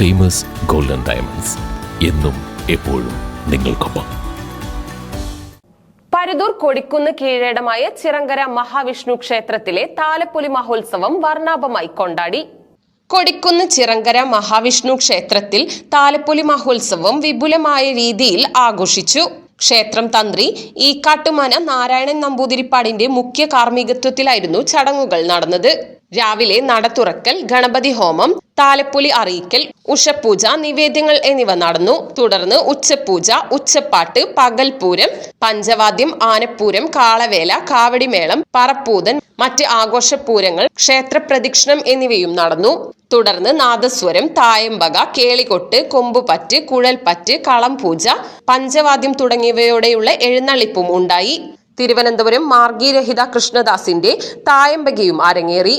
Famous golden diamonds എന്നും എപ്പോഴും നിങ്ങൾക്കൊപ്പം. പരുതൂർ കൊടിക്കുന്ന് കീഴേടമായ ചിറങ്കര മഹാവിഷ്ണു ക്ഷേത്രത്തിലെ താലപ്പൊലി മഹോത്സവം വർണാഭമായി കൊണ്ടാടി. കൊടിക്കുന്ന് ചിറങ്കര മഹാവിഷ്ണു ക്ഷേത്രത്തിൽ താലപ്പൊലി മഹോത്സവം വിപുലമായ രീതിയിൽ ആഘോഷിച്ചു. ക്ഷേത്രം തന്ത്രി ഈക്കാട്ടുമന നാരായണൻ നമ്പൂതിരിപ്പാടിന്റെ മുഖ്യ കാർമ്മികത്വത്തിലായിരുന്നു ചടങ്ങുകൾ നടന്നത്. രാവിലെ നട തുറക്കൽ ഗണപതി ഹോമം താലപ്പൊലി അറിയിക്കൽ ഉഷപൂജ നിവേദ്യങ്ങൾ എന്നിവ നടന്നു. തുടർന്ന് ഉച്ചപൂജ ഉച്ചപ്പാട്ട് പകൽപൂരം പഞ്ചവാദ്യം ആനപ്പൂരം കാളവേല കാവടിമേളം പറപ്പൂതൻ മറ്റ് ആഘോഷപൂരങ്ങൾ ക്ഷേത്രപ്രദക്ഷിണം എന്നിവയും നടന്നു. തുടർന്ന് നാദസ്വരം തായമ്പക കേളികൊട്ട് കൊമ്പുപറ്റ് കുഴൽപ്പറ്റ് കളംപൂജ പഞ്ചവാദ്യം തുടങ്ങിയവയോടെയുള്ള എഴുന്നള്ളിപ്പും ഉണ്ടായി. തിരുവനന്തപുരം മാർഗീരഹിത കൃഷ്ണദാസിന്റെ തായമ്പകയും അരങ്ങേറി.